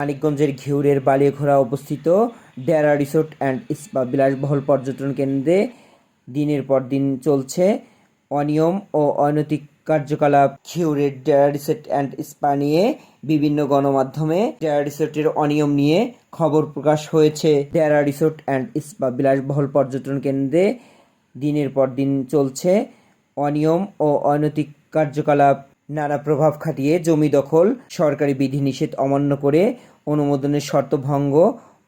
মানিকগঞ্জের ঘিউরের বালিয়াখোড়া অবস্থিত Dera resort and spa বিলাসবহুল পর্যটন কেন্দ্রে দিনের পর দিন চলছে অনিয়ম ও অনৈতিক কার্যকলাপ। ঘিউরের ডেরা রিসোর্ট অ্যান্ড স্পা নিয়ে বিভিন্ন গণমাধ্যমে ডেরা রিসোর্টের অনিয়ম নিয়ে খবর প্রকাশ হয়েছে। ডেরা রিসোর্ট অ্যান্ড স্পা বিলাসবহুল পর্যটন কেন্দ্রে দিনের পর দিন চলছে অনিয়ম ও অনৈতিক কার্যকলাপ। নানা প্রভাব খাটিয়ে জমি দখল, সরকারি বিধিনিষেধ অমান্য করে অনুমোদনের শর্ত ভঙ্গ,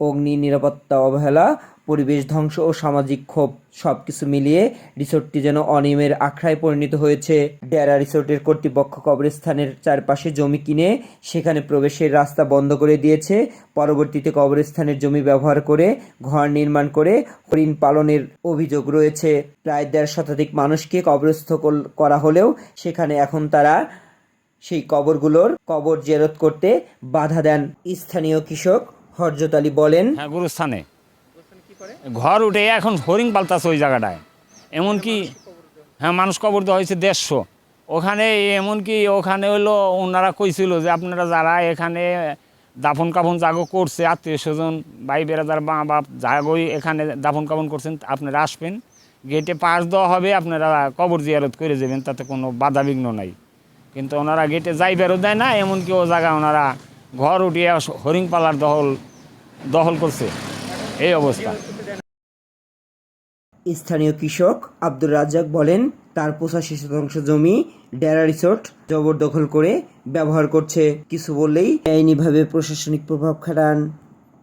অগ্নি, নিরাপত্তা অবহেলা, পরিবেশ ধ্বংস ও সামাজিক ক্ষোভ সব কিছু মিলিয়ে রিসোর্টটি যেন অনিয়মের আখড়ায় পরিণত হয়েছে। ডেরা রিসোর্টের কর্তৃপক্ষ কবরস্থানের চারপাশে জমি কিনে সেখানে প্রবেশের রাস্তা বন্ধ করে দিয়েছে। পরবর্তীতে কবরস্থানের জমি ব্যবহার করে ঘর নির্মাণ করে হরিণ পালনের অভিযোগ রয়েছে। প্রায় দেড় শতাধিক মানুষকে কবরস্থ করা হলেও সেখানে এখন তারা সেই কবরগুলোর কবর জেরত করতে বাধা দেন স্থানীয় কৃষক হরজত আলী বলেন হ্যাঁ গুরুস্থানে। ঘর উঠে এখন হরিং পাল্টাছে ওই জায়গাটায়। এমনকি হ্যাঁ মানুষ কবর দেওয়া হয়েছে দেড়শো। ওখানে এমনকি ওখানে হলো ওনারা কইছিল যে আপনারা যারা এখানে দাফন কাফন জাগো করছে, আত্মীয় স্বজন, ভাই বেড়াদার মা বাপ, জাগোই এখানে দাফন কাফন করছেন, আপনারা আসবেন। গেটে পাশ দেওয়া হবে, আপনারা কবর জিয়ারত করে যাবেন, তাতে কোনো বাধা বিঘ্ন নাই। কিন্তু ওনারা গেটে যাই বেরো দেয় না এমনকি ও জায়গায় ওনারা ঘর উঠিয়ে হরিং পালার দখল দখল করছে। এই অবস্থা। স্থানীয় কৃষক আব্দুর রাজ্জাক বলেন তার পঁচাশি শতাংশ জমি ডেরা রিসোর্ট জবরদখল করে ব্যবহার করছে। কিছু বললেই আইনিভাবে প্রশাসনিক প্রভাব খাটান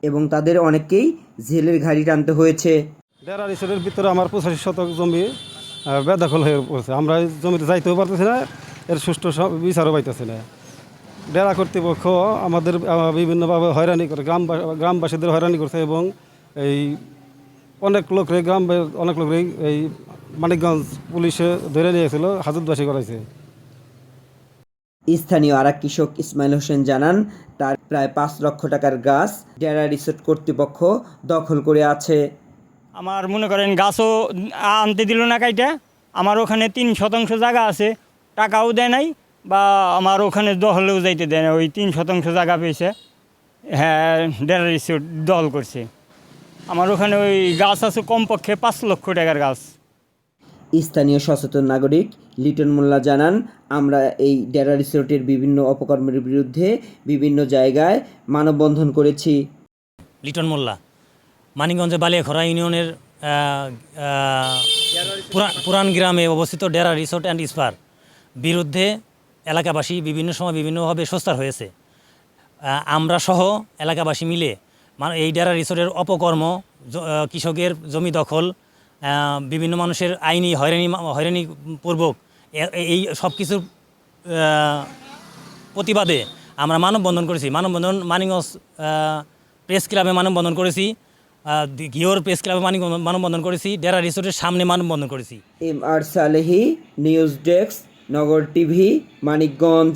এবং তাদের অনেককেই জেলের ঘাড়ি টানতে হয়েছে। ডেরা রিসোর্টের ভিতরে আমার পঁচাশি শতক জমি বেদখল হয়ে পড়ছে। আমরা জমিতে যাইতেও পারতেছি না এর সুষ্ঠু সব বিচারও পাইতেছি না। ডেরা কর্তৃপক্ষ আমাদের বিভিন্নভাবে হয়রানি করে গ্রাম গ্রামবাসীদের হয়রানি করছে এবং এই অনেক লোকরে গ্রাম অনেক লোকরে এই মানিকগঞ্জ পুলিশে ধরে নিয়েছিল হাজতবাসী করাইছে। স্থানীয় আরেক কৃষক ইসমাইল হোসেন জানান তার প্রায় পাঁচ লক্ষ টাকার গাছ ডেরা রিসোর্ট কর্তৃপক্ষ দখল করে আছে। আমার মনে করেন গাছও আনতে দিল না কাইটা আমার ওখানে তিন শতাংশ জায়গা আছে টাকাও দেয় নাই বা আমার ওখানে দহলেও যাইতে দেয় না ওই তিন শতাংশ জায়গা পেয়েছে। হ্যাঁ ডেরা রিসোর্ট দখল করছে। আমার ওখানে ওই গাছ আছে কমপক্ষে পাঁচ লক্ষ টাকার গাছ। স্থানীয় সচেতন নাগরিক লিটন মোল্লা জানান আমরা এই ডেরা রিসোর্টের বিভিন্ন অপকর্মের বিরুদ্ধে বিভিন্ন জায়গায় মানববন্ধন করেছি। লিটন মোল্লা মানিকগঞ্জে বালিয়াখরা ইউনিয়নের পুরান গ্রামে অবস্থিত ডেরা রিসোর্ট অ্যান্ড স্পার। বিরুদ্ধে এলাকাবাসী বিভিন্ন সময় বিভিন্নভাবে সোস্তার হয়েছে। আমরা সহ এলাকাবাসী মিলে মানে এই ডেরা রিসোর্টের অপকর্ম কৃষকের জমি দখল বিভিন্ন মানুষের আইনি হয়রানি হয়রানি পূর্বক এই সব কিছুর প্রতিবাদে আমরা মানববন্ধন করেছি। মানববন্ধন মানিগঞ্জ প্রেস ক্লাবে মানববন্ধন করেছি। ঘিওর প্রেস ক্লাবে মানববন্ধন করেছি। ডেরা রিসোর্টের সামনে মানববন্ধন করেছি। M R Salehi, news desk Nagar TV Manikganj.